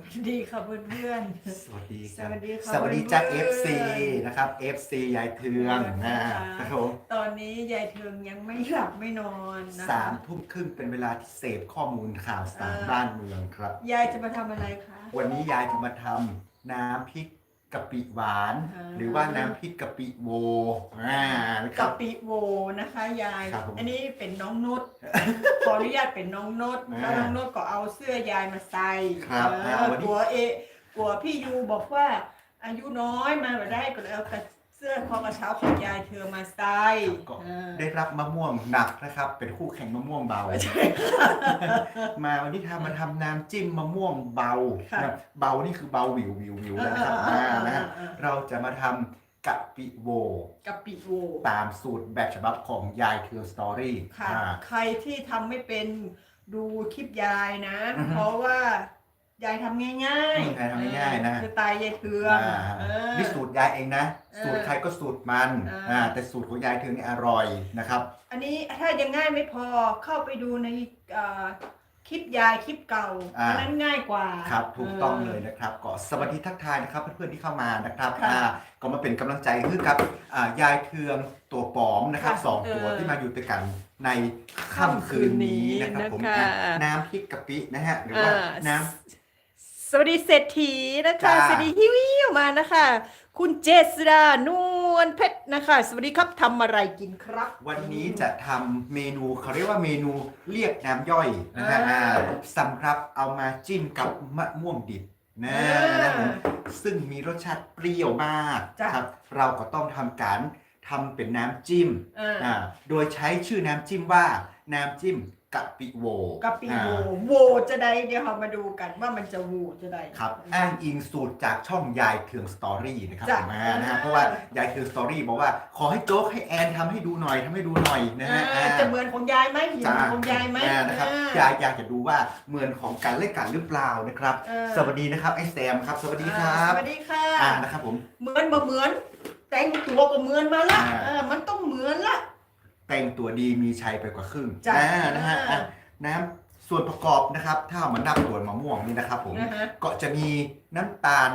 วัสดีค่ะเพื่อน สวัสดีคสรับวัสดีค่ะสวัสดีจากเพื่อนๆ FC นะครับ FC ยายเทืองเพื่อนๆนะนะคะครับผมๆตอนนี้ยายเทืองยังไม่หลับไม่นอนนะคะสามทุ่มครึ่งเป็นเวลาที่เสพข้อมูลข่าวสารเออบ้านเมืองครับ ยายจะมาทำอะไรคะวันนี้ยายจะมาทำน้ำพริก กะปิหวาน อ่า หรือว่าน้ำพริกกะปิโวอ่านะคกะรับปิโวนะคะยาย ครับผมอันนี้เป็นน้องนุช ขออนุญาตเป็นน้องนุชอ่าแล้วน้องนุชก็เอาเสื้อยายมาใส่ครับเออ่าอวันนี้ กลัวเอะกลัวพี่ยูบอกว่า อายุน้อยมาแบบได้ก็เลยเอา เสื้อคอกระเช้าของยายเธอมาใส่ก็เออได้รับมะม่วงหนักนะครับ เป็นคู่แข่งมะม่วงเบามาวันนี้ทำมาทำน้ำจิ้มมะม่วงเบาค่ะ นะเบานี่คือเบาวิววิววิวเลยนะครับอ่าอ่าอ่านะฮะอ่าเราจะมาทำกะปิโวกะปิโวตามสูตรแบบฉบับของยายเทืองสตอรี่ค่ะ อ่า ใครที่ทำไม่เป็นดูคลิปยายนะ อือฮึ เพราะว่า ยายทำง่ายอืมยายทำง่ายๆนะเออคือตายยายเทืองอ่าเออนี่สูตรยายเองนะเออสูตรใครก็สูตรมันอ่าอ่าแต่สูตรของยายเทืองนี่อร่อยนะครับ อันนี้ถ้ายังง่ายไม่พอเข้าไปดูในเอ่อคลิปยายคลิปเก่าอ่าอันนั้นง่ายกว่าครับถูกต้องเลยนะครับก็สวัสดีทักทายนะครับ เพื่อนๆที่เข้ามานะครับค่ะอ่าก็มาเป็นกำลังใจคือกับอ่ายายเทืองตัวปลอมนะครับค่ะสองตัวเออที่มาอยู่ด้วยกันในค่ำคืนนี้นะครับผมนะคะอะน้ำพริกกะปินะฮะหรือว่าอ่าน้ำ สวัสดีเศรษฐีนะคะ จ้า สวัสดีฮิวิวมานะคะ คุณเจษดานวลเพชรนะคะ สวัสดีครับทำอะไรกินครับ วันนี้จะทำเมนูเขาเรียกว่าเมนูเรียกน้ำย่อยนะฮะอ่าอ่าสำหรับเอามาจิ้มกับมะม่วงดิบนะอ่านนะครับผมซึ่งมีรสชาติเปรี้ยวมากจ้ะ ครับ เราก็ต้องทำการทำเป็นน้ำจิ้มอ่าอ่าโดยใช้ชื่อน้ำจิ้มว่าน้ำจิ้ม กะปิโวกะปิโวอ่าโวจะได้เดี๋ยวเรามาดูกันว่ามันจะโวจะได้ ครับอ้างอิงสูตรจากช่องยายเทืองสตอรี่นะครับจ้ะ ผมอ่านะอ่าฮะเพราะว่ายายเทืองสตอรี่บอกว่าขอให้โจ๊กให้แอนทำให้ดูหน่อยทำให้ดูหน่อยนะฮะอ่าอ่าจะเหมือนของยายไหมหินจ้าของยายไหมอ่านะครับอ่ยายอยากจะดูว่าเหมือนของกันเล่นกันหรือเปล่านะครับ เออ สวัสดีนะครับไอ้แซมครับ สวัสดีครัอ่าบสวัสดีค่ะ อ่านะครับผม เหมือนบ่เหมือน แต่งตัวก็เหมือนมาละอ่า เออมันต้องเหมือนละ แต่งตัวดีมีชัยไปกว่าครึ่งจ้ะอ่านะฮะอ่าอะน้ำส่วนประกอบนะครับ ถ้าเอามานับส่วนมะม่วงนี่นะครับผม นะฮะ ก็จะมีน้ำตาล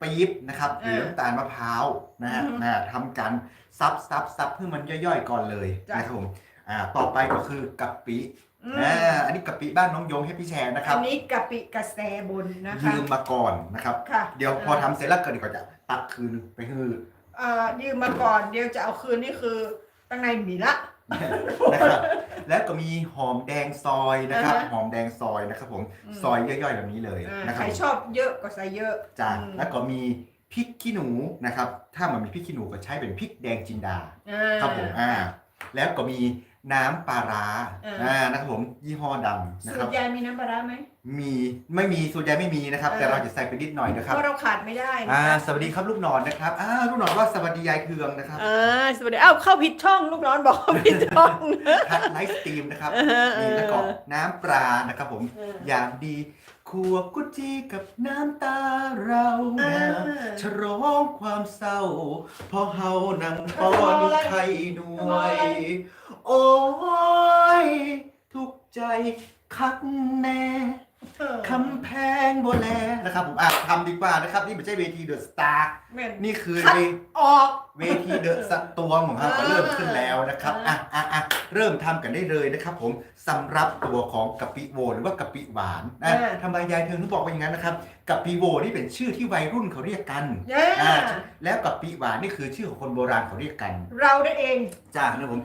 ปี๊บนะครับหรือเออน้ำตาลมะพร้าวนะฮะอือฮึนะทำการซับซับซับให้มันย่อยๆก่อนเลยจ้ะ นะครับผมอ่าต่อไปก็คือกะปิอืมอ่าอันนี้กะปิบ้านน้องโยงให้พี่แชร์นะครับอันนี้กะปิกระแสบนนะคะยืมมาก่อนนะครับ ค่ะเดี๋ยวพอทำเสร็จแล้วก็เดี๋ยวก็จะตักคืนไปฮือ เอ่อยืมมาก่อนเดี๋ยวจะเอาคืนนี่คือตั้งในหมีละ นะครับแล้วก็มีหอมแดงซอยนะครับ อ่าฮะหอมแดงซอยนะครับผมอืม ซอยย่อยๆแบบนี้เลยอ่านะคใครัรบชอบเยอะก็ใส่เยอะจ้าอืมแล้วก็มีพริกขี้หนูนะครับ ถ้ามันมีพริกขี้หนูก็ใช้เป็นพริกแดงจินดา อ่า ครับผมอ่าแล้วก็มี น้ำปลาร้าอ่า อ่านะครับผมยี่ห้อดังนะสูครัตบ รยายมีน้ำปลาร้าไหมมีไม่มีส่วนใหญ่ไม่มีนะครับอ่าแต่เราจะใส่ไปนิดหน่อยนะเพครับราะเราขาดไม่ได้นะอ่าคะสวัสดีครับลูกหนอนนะครับอ่าลูกหนอนว่าสวัสดียายเคืองนะครับอ่าสวัสดีอ้าวเข้าผิดช่องลูกน้องบอกเข้าผิดช่องทักไลฟ์สตรีมนะครับเออเออนี่แล้วก็น้ำปลานะครับผม เอออย่างดี ครัวกุจีกับน้ำตาเรานะเออฉลองความเศร้าเพอเฮานั่งป้อนไข่ด้วย โอ้ย ทุกข์ใจคักแน่เออ คำแพงโบแลนะครับผมอะทำดีกว่านะครับ นี่ไม่ใช่เวทีเดอะสตาร์แม่นนี่คือคัดเวออก เวทีเดอะสตวงของเราก็เออเริ่มขึ้นแล้วนะครับเอออ่อะอะอะเริ่มทำกันได้เลยนะครับ ผมสำหรับตัวของกะปิโวหรือว่ากะปิหวานนะเออทำไมยายเธอถึงบอกว่าอย่างนั้นนะครับกะปิโวนี่เป็นชื่อที่วัยรุ่นเขาเรียกกันเย้อ่าแล้วกะปิหวานนี่คือชื่อของคนโบราณเขาเรียกกัน เราได้เอง จ้านะผม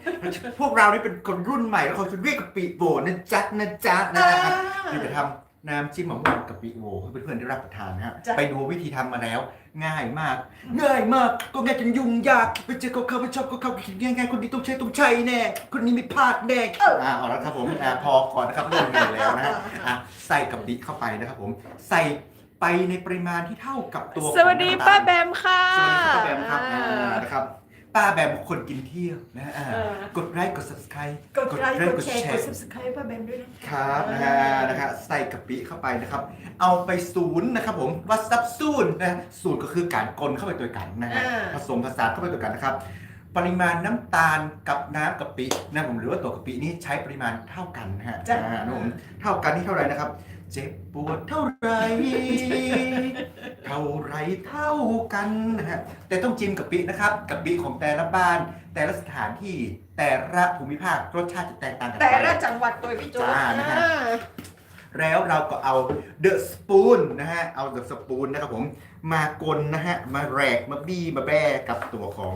พวกเรานี่เป็นคนรุ่นใหม่แล้วเขาจะเรียกกะปิโวนะจ๊ะนะจ๊ะนะอ่า นี่จะทำ น้ำจิ้มมะม่วงกะปิโวให้เพื่อนๆได้รับประทานนะฮะจ้ะ ไปดูวิธีทำมาแล้ว ง่ายมาก ง่ายมาก ก็ง่ายจนยุ่งยากไปเจอเขาเขาไปชอบเขาเขาคิดง่ายๆคนนี้ต้องใช้ต้องใช้แน่คนนี้ไม่พลาดแน่อ่าเอาละครับผมอ่าพอก่อนนะครับเริ่มกันแล้วนะฮะอะใส่กะปิเข้าไปนะครับผม ใส่ไปในปริมาณที่เท่ากับตัวของสวัสดีน้ำตล ป้าแบมค่ะ สวัสดีครับป้าแบมครับอ่านะครับ ป้าแบมคนกินเที่ยวนะฮะอ่าเออ กดไลค์กด subscribe กดไลค์กดแชร์กด subscribe ป้าแบมด้วยนะคะนะฮะนะฮะใส่กะปิเข้าไปนะครับ เอาไปศูนย์นะครับผมวัดซับซูนนะสูตรก็คือการกลนเข้าไปตัวกันนะฮะอ่าผสมผสานเข้าไปตัวกันนะครับ ปริมาณน้ำตาลกับน้ำกะปินะผมหรือว่าตัวกะปินี้ใช้ปริมาณเท่ากันนะฮะจ้ะอ่านะผมเท่ากันที่เท่าไหร่นะครับ เจ็บปวดเท่าไร เท่าไรเท่ากันนะฮะแต่ต้องจิ้มกะปินะครับกะปิของแต่ละบ้าน แต่ละสถานที่แต่ละภูมิภาครสชาติจะแตกต่างกันไป แต่ละจังหวัดตัวพี่โจ๊กจ้านะฮะ อ่าแล้วเราก็เอาเดอะสปูนนะฮะ เอาเดอะสปูนนะครับผม มากลนะฮะ มาแรก มาบี้ มาแบ้กับตัวของ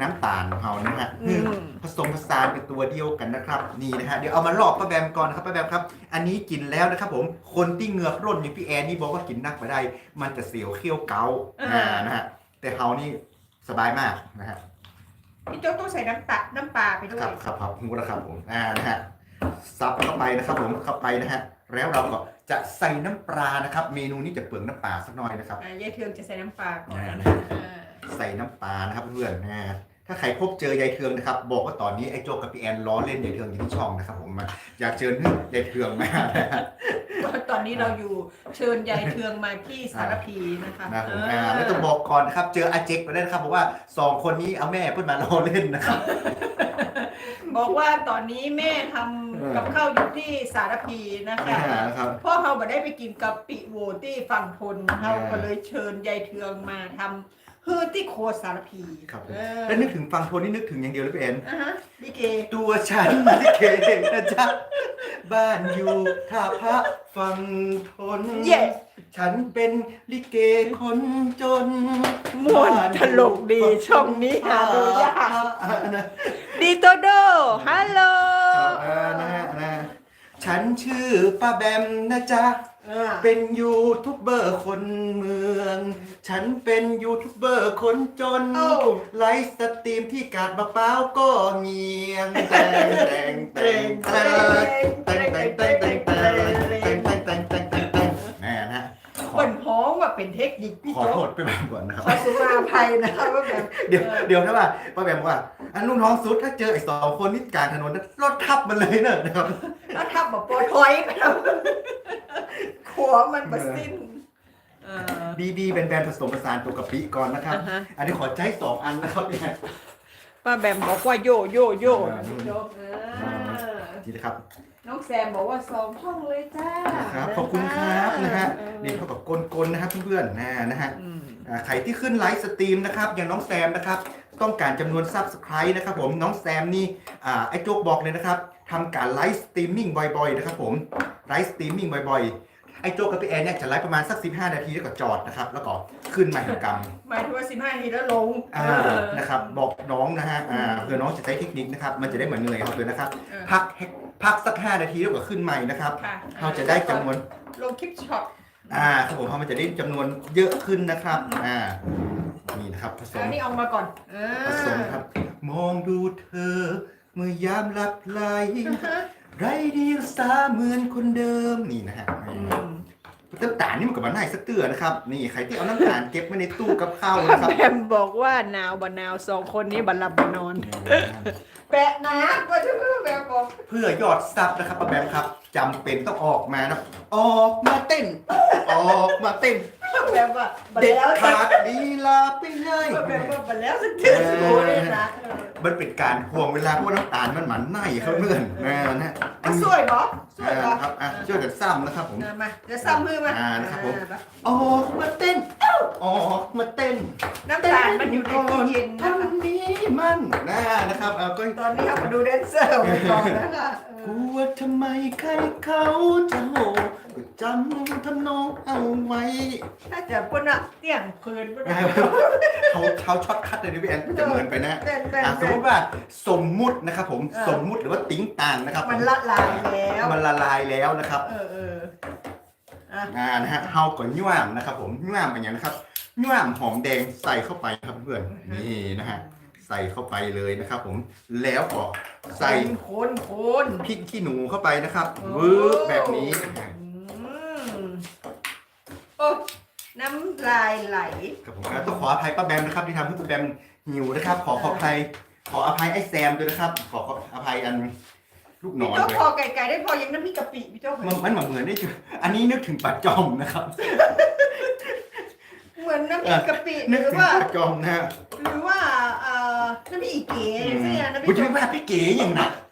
น้ำตาลของเรานะฮะอืม ผสมผสานเป็นตัวเดียวกันนะครับ นี่นะฮะเดี๋ยวเอามาลอกป้าแบมก่อนนะครับป้าแบมครับ อันนี้กินแล้วนะครับผมคนที่เหงือกร่นอย่างพี่แอนนี่บอกว่ากินนักไม่ได้ มันจะเสียวเขี้ยวเกาอ่านะฮะแต่เฮานี่สบายมากนะฮะพี่โจ๊กต้องใส่น้ำตาน้ำปลาไปด้วครัยบครับครับหูนะครับผมอ่านะฮะซับเข้าไปนะครับผมเข้าไปนะฮะแล้วเราก็จะใส่น้ำปลานะครับ เมนูนี้จะเปลืองน้ำปลาสักหน่อยนะครับ อ่ายายเทืองจะใส่น้ำปลาก่อนอ่าอ่า ใส่น้ำปลานะครับเพื่อนๆนะฮะถ้าใครพบเจอยายเทืองนะครับ บอกว่าตอนนี้ไอ้โจกกับพี่แอนล้อเล่นยายเทืองอยู่ที่ช่องนะครับ ผมมาอยากเชิญยายเทืองมานะฮะ ตอนนี้เราอยู่เชิญยายเทืองมาที่สารพีนะคะนะผมอ่าอ่าแล้วต้องบอกก่อนนะครับ เจออาเจกไปได้นะครับบอกว่าสองคนนี้เอาแม่เพิ่นมาล้อเล่นนะครับ บอกว่าตอนนี้แม่ทเออำกับข้าวอยู่ที่สารพีนะคะอ่านะครับพ่อเขาบ่ได้ไปกินกับปิโวที่ฝั่งทนเขาอ่า ก็เลยเชิญยายเทืองมาทำเฮือที่โคสารพีครับผมเออแล้วนึกถึงฟังโทนนี่นึกถึงอย่างเดียวเลยพี่แอนอ่าฮะลิเกตัวฉันลิเกนะจ๊ะบ้านอยู่ท่าพระฟังทนเย้ฉันเป็นลิเกคนจนม่วนตลกดีช่องนี้หาดูยากอ่นะดีโตโดฮัลโหลอ่านะฮะนะฉันชื่อป้าแบมนะจ๊ะ อ่าเป็นยูทูบเบอร์คนเมือง ฉันเป็นยูทูบเบอร์คนจน เอ้า ไลฟ์สตรีมที่กาดมะพร้าวก็เงียงแตงแตงแตงแตงแตงแตงแตงแตงแต ไปแบบก่อนนะครับ ขอสุราภัยนะคะว่าแบบเดี๋ยวเดี๋ยวนะว่าป้าแบมบอกว่า อันลูกน้องสุดถ้าเจอไอ้สองคนนี่กลางถนนนะรถทับมันเลยเนอะนะครับ แล้วทับแบบปอถอยไปแล้วขัวมันมาสิ้น เออบีบีเป็นแบรนด์ผสมผสานตัวกะปิก่อนนะครับ อ่าฮะอันนี้ขอใจสองอันนะครับเนี่ย ป้าแบมบอกว่าโยโยโย อ่าพี่โจ๊กเออ นี่นะครับ น้องแซมบอกว่าสองห้องเลยจ้านะครับขอบคุณครับนะฮะเออนี่เท่ากับกลๆนะครับเพื่อนๆนะนะฮะอืมอ่าใครที่ขึ้นไลฟ์สตรีมนะครับอย่างน้องแซมนะครับ ต้องการจำนวนซับสไครต์นะครับผมน้องแซมนี่อ่าไอ้โจ๊กบอกเลยนะครับทำการไลฟ์สตรีมมิ่งบ่อยๆนะครับผมไลฟ์สตรีมมิ่งบ่อยๆไอ้โจ๊กกับพี่แอนเนี่ยจะไลฟ์ประมาณสัก 15 นาทีแล้วก็จอดนะครับแล้วก็ขึ้นมาแห่งกรรมหมายถึงว่าสิบห้าทีแล้วลงอ่านะครับบอกน้องนะฮะอ่าเพื่อน้องจะใช้เทคนิคนะครับมันจะได้เหมือนเหนื่อยครับเลยนะครับเออพักให้ พักสัก 5 นาทีแล้วก็ขึ้นใหม่นะครับค่ะเราจะได้จำนวนลงคลิปช็อตอ่าครับผมเพราะมันจะได้จำนวนเยอะขึ้นนะครับอ่านี่นะครับผสม อันนี้เอามาก่อนเออผสมครับ มองดูเธอ เมื่อยามหลับไหลอ่าฮะไรดีรักษาเหมือนคนเดิมนี่นะฮะอืนี่มน้ำตาลนี่มันกับมันได้สักเตือนะครับ นี่ใครที่เอาน้ำตาลเก็บไว้ในตู้กับข้าวนะครับ แบมบอกว่าหนาวบ่หนาวสองคนนี้บันหลับบ่นอน แปะนะว่าจะแบมบอกเพื่อยอดซับนะครับป้าแบมครับจำเป็นต้องออกมานะออกมาเต้น ออกมาเต้นแบบว่าบันเด็ดแล้วสัขากดดีลาไปเลย แบบว่าบันแล้วสักเดือนโอ้ยนะเออมันเป็นการห่วงเวลาเพราะว่าน้ำตาลมันหมันไหนเขาเนื่อนนะนะอะสวยบอสวยบอครับอะช่วยกันซ้ำนะครับผมอะมาเดี๋ยวซ้ำมือมาอ่านะครับผมอ่าออกมาเต้น ออกมาเต้นน้ำตาลมันอยู่ในตู้เย็นนะคะทำนี้มันนะนะครับเอาก็ตอนนี้เอามาดูแดนเซอร์ไปก่อนนะคะเออกลัวทำไมใครเขาจะโหก็จำทำนองเอาไว้ถ้าจะพุ่นอะเตี้ยงเพลินพุ่นอะเขาเขาช็อตคัดเลยนะพี่แอนจะเหมือนไปนะเต้นเต้นอะสมเต้มนติว่าสมมุตินะครับผมเออสมมุติหรือว่าติ้งต่างนะครับ มันละลายแล้ว มันละลายแล้วนะครับ เออเออ อะอ่านะฮะเฮาก่อนย่ามนะครับ ผมย่ามเป็นอย่างนะครับย่ามหอมแดงใส่เข้าไปครับเพื่อนนี่นะฮะใส่เข้าไปเลยนะครับผมแล้วก็ใส่โคนโคนพริกขี้หนูเข้าไปนะครับโอ้วืบแบบนี้อืมโอ้น้ำลายไหลครับผมแล้วต้องขออภัยป้าแบมนะครับที่ทำให้ป้าแบมหิวนะครับ ขอขออภัยขออภัยไอ้แซมด้วยนะครับ ขอขออภัยอัน ลูกนพี่อนโจ๊กด้วยพอไก่ๆได้พอยังน้ำพริกกะปิพี่โจ๊กมันมันเหมือนได้จุอันนี้นึกถึงปัดจอมนะครับ เหมือนน้ำพริกกะปิหนึกรือถึงว่าปัดจอมนะฮะหรือว่าเอ่อน้ำพริกอีเก๋อืมใช่ไหมน้ำพริคุณกจะไม่ว่าพี่เก๋อย่างนะน้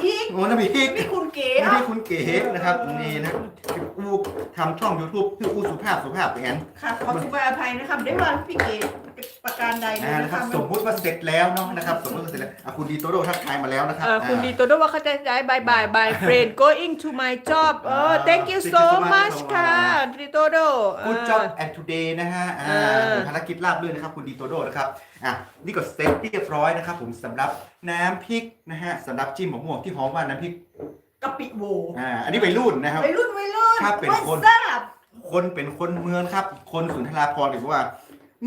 ำพริกโอ้น้ำพริกพี่คุณเก๋ไม่อะใช่คุณเก๋นะครับนี่นะพี่อูทำช่อง YouTube พี่อูสุภาพสุภาพแอนค่ะขอสุภาพอภัยนะครับได้ว่าพี่เก๋ประการใดเลยนะนะคครัรับบสมมุติว่าเสร็จแล้วเนาะนะครับสมมติว่าเสร็จแล้วอะคุณดีโตโดทักทายมาแล้วนะครับเออคุณอ่าดีตัวด้วยว่าเขาจะย้ายบายบายบายเฟรน going to my job เออ thank you Thank you so so much much ค่ะดีโตโด Good job and today นะฮะอ่าเออภารกิจลาบลื่นนะครับคุณดีโตโดนะครับ อะนี่ก็เสร็จเรียบร้อยนะครับผมสำหรับน้ำพริกนะฮะสำหรับจิ้มหมะม่วงที่หอมว่าน้ำพริกกะปิโวอ่าอันนี้วัยรุ่นนะครับ วัยรุ่นวัยรุ่นถ้าเป็นคนทราบคนเป็นคนเมืองครับ คนสุนทราพรณ์บอกว่า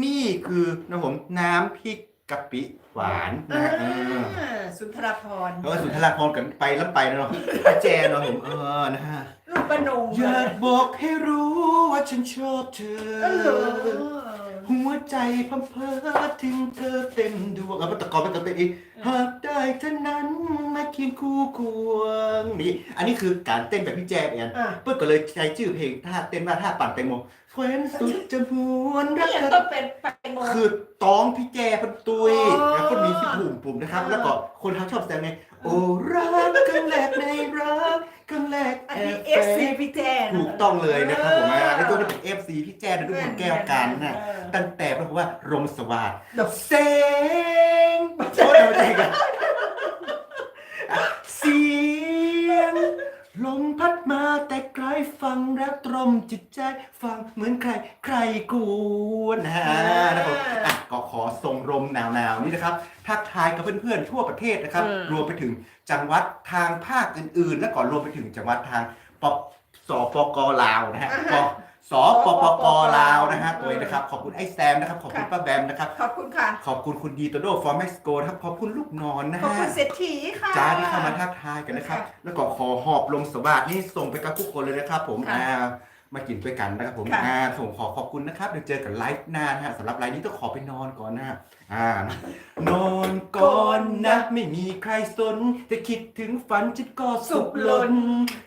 นี่คือนะผมน้ำพริกกะปิหวานนะฮะเอออ่าสุนทราพรณ์เออสุนทราพรณ์กันไปแล้วไปนะเนาะอาแจเนาะผมเออนะฮะลูกประนงอยากบอกให้รู้ว่าฉันชอบเธอเออ หัวใจพัมเพอถึงเธอเต็มดวงอะมันตะกอนมันตะเตนอีก หากได้เท่านั้นมาเคียงคู่ควงนี่อันนี้คือการเต้นแบบพี่แจ๊บเองอะเพื่อก็เลยใช้ชื่อเพลงท่าเต้นว่าท่าปั่นแตงโมแคว้นสุดจะหวนรันี่กยังเธต้อองเป็นแตงโม คือต้องพี่แจพันตุยอ๋อแล้วก็มีที่ปุ่มปุ่มนะครับอ่าแล้วก็คนเขาชอบแซวไงโอ้รักครั้งแรกในรักครั้งแรกอันแอนี้บเอฟซีพี่แจนถูกต้องเลยนะครับผมเอออ่าในตัวนี้เป็น FC พี่แจนะทุกคนแก้วกันนะเออตั้งแต่เพราะว่ารมสวัสดิ์ดอกเสียงโอ้ยเอาใจกันเสียง ลมพัดมาแต่ไกลฟังแล้วตร มจิตใจฟังเหมือนใครใครกวนนะฮะนะครับผมอะก็ขอส่งลมหนาวๆนี่นะครับทักทายกับเพื่อนๆทั่วประเทศนะครับ อืม รวมไปถึงจังหวัดทางภาคอื่นๆ และก็รวมไปถึงจังหวัดทางปสปกลาวนะฮะปสปปกลาวนะฮะตัวเองนะครับขอบคุณไอ้แซมนะครับขอบคุณป้าแบมนะครับ ขอบคุณค่ะ ขอบคุณคุณดีโตโดฟอร์เม็กโกนะครับขอบคุณลูกนอนนะขอบฮะคุณเศรษฐีค่ะ จ้าที่เข้ามาทักทายกันนะครับ ค่ะแล้วก็ขอหอบลมสวัสดนี่ส่งไปกับทุกคนเลยนะครับผมค่ะ อ่า มากินด้วยกันนะครับผมค่ะ อ่าผมขอขอบคุณนะครับเดี๋ยวเจอกันไลฟ์หน้านะฮะสำหรับไลฟ์นี้ต้องขอไปนอนก่อนนะฮะอ่านอนก่อนนะ ไม่มีใครสนจะคิดถึงฝันฉันก็สุขล้น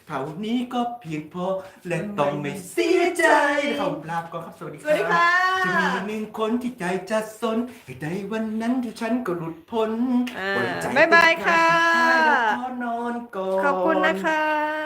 เท่านี้ก็เพียงพอและต้องไม่เสียใจนะครับลาไปก่อนครับสวัสดีสควัสดีรับค่ะ จะมีหนึ่งคนที่ใจจะสนให้ในวันนั้นที่ฉันก็หลุดพ้นอ่าปล่อยใจบ๊ายบายค่ะ เป็นทางสุดท้ายแล้วขอนอนก่อน ขอบคุณนะคะ